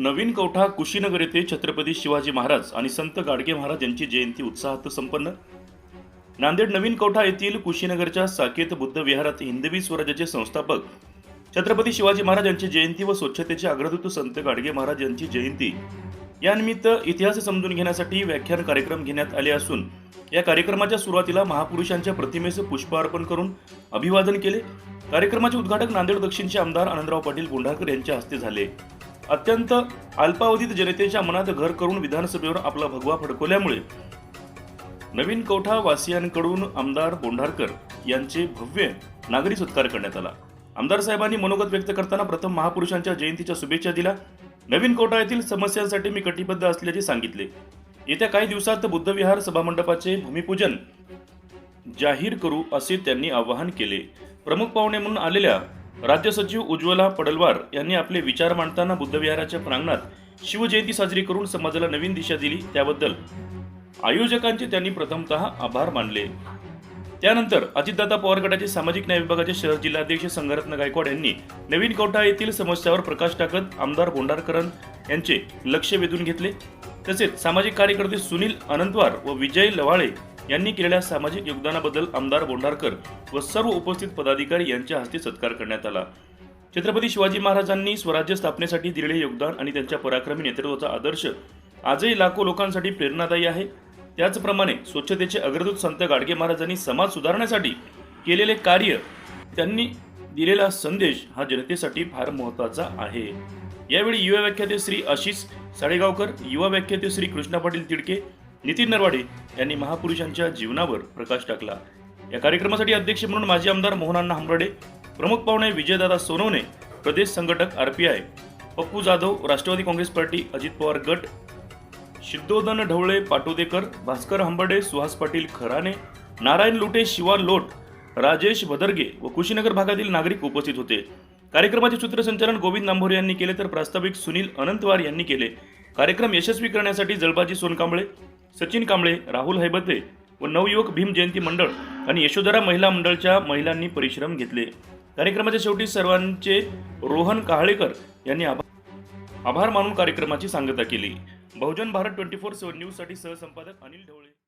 नवीन कवठा कुशीनगर येथे छत्रपती शिवाजी महाराज आणि संत गाडगे महाराज यांची जयंती उत्साहात संपन्न. नांदेड नवीन कवठा येथील कुशीनगरच्या साकेत बुद्ध विहारात हिंदवी स्वराज्याचे संस्थापक छत्रपती शिवाजी महाराज यांची जयंती व स्वच्छतेचे अग्रदूत संत गाडगे महाराज यांची जयंती. यानिमित्त इतिहास समजून घेण्यासाठी व्याख्यान कार्यक्रम घेण्यात आले असून या कार्यक्रमाच्या सुरुवातीला महापुरुषांच्या प्रतिमेस पुष्पार्पण करून अभिवादन केले. कार्यक्रमाचे उद्घाटक नांदेड दक्षिणचे आमदार आनंदराव पाटील गुंढाळकर यांच्या हस्ते झाले. अत्यंत अल्पावधीत जनतेच्या मनात घर करून विधानसभेवर आपला भगवा फडकवल्यामुळे नवीन कवठा वासियांकडून आमदार बोंढारकर यांचे भव्य नागरी सत्कार करण्यात आला. आमदार साहेबांनी मनोगत व्यक्त करताना प्रथम महापुरुषांच्या जयंतीच्या शुभेच्छा दिल्या. नवीन कोटा येथील समस्यांसाठी मी कटिबद्ध असल्याचे सांगितले. येत्या काही दिवसात बुद्धविहार सभामंडपाचे भूमिपूजन जाहीर करू असे त्यांनी आवाहन केले. प्रमुख पाहुणे म्हणून आलेल्या राज्य सचिव उज्ज्वला पडलवार यांनी आपले विचार मांडताना बुद्धविहाराच्या प्रांगणात शिवजयंती साजरी करून समाजाला नवीन दिशा दिली त्याबद्दल आयोजकांचे त्यांनी प्रथमतः आभार मानले. त्यानंतर अजितदादा पवार गटाचे सामाजिक न्याय विभागाचे शहर जिल्हाध्यक्ष संघरत्न गायकवाड यांनी नवीन कवठा येथील समस्यावर प्रकाश टाकत आमदार बोंडारकरन यांचे लक्ष वेधून घेतले. तसेच सामाजिक कार्यकर्ते सुनील अनंतवार व विजय लवाळे यांनी केलेल्या सामाजिक योगदानाबद्दल आमदार बोंडारकर व सर्व उपस्थित पदाधिकारी यांच्या हस्ते सत्कार करण्यात आला. छत्रपती शिवाजी महाराजांनी स्वराज्य स्थापनेसाठी दिलेले योगदान आणि त्यांच्या पराक्रमी नेतृत्वाचा आदर्श आजही लाखो लोकांसाठी प्रेरणादायी आहे. त्याचप्रमाणे स्वच्छतेचे अग्रदूत संत गाडगे महाराजांनी समाज सुधारण्यासाठी केलेले कार्य त्यांनी दिलेला संदेश हा जनतेसाठी फार महत्त्वाचा आहे. यावेळी युवा व्याख्याते श्री आशिष साडेगावकर युवा व्याख्याते श्री कृष्णा पाटील तिडके नितीन नरवाडे यांनी महापुरुषांच्या जीवनावर प्रकाश टाकला. या कार्यक्रमासाठी अध्यक्ष म्हणून माजी आमदार मोहनांना हंबर्डे प्रमुख पाहुणे विजयदादा सोनवणे प्रदेश संघटक R P I Pappu Jadhav Rashtrawadi Congress party Ajit Pawar गट सिद्धोदन ढवळे पाटोदेकर भास्कर हंबर्डे सुहास पाटील खराणे नारायण लुटे शिवा लोट राजेश भदरगे व कुशीनगर भागातील नागरिक उपस्थित होते. कार्यक्रमाचे सूत्रसंचालन गोविंद नांभोरे यांनी केले तर प्रास्ताविक सुनील अनंतवार यांनी केले. कार्यक्रम यशस्वी करण्यासाठी जलबाजी सोनकांबळे सचिन कांबळे राहुल हैबते व नवयुवक भीम जयंती मंडळ आणि यशोधरा महिला मंडळच्या महिलांनी परिश्रम घेतले. कार्यक्रमाच्या शेवटी सर्वांचे रोहन काहळेकर यांनी आभार आभार मानून कार्यक्रमाची सांगता केली. Bahujan Bharat twenty four seven न्यूजसाठी सहसंपादक अनिल ढवळे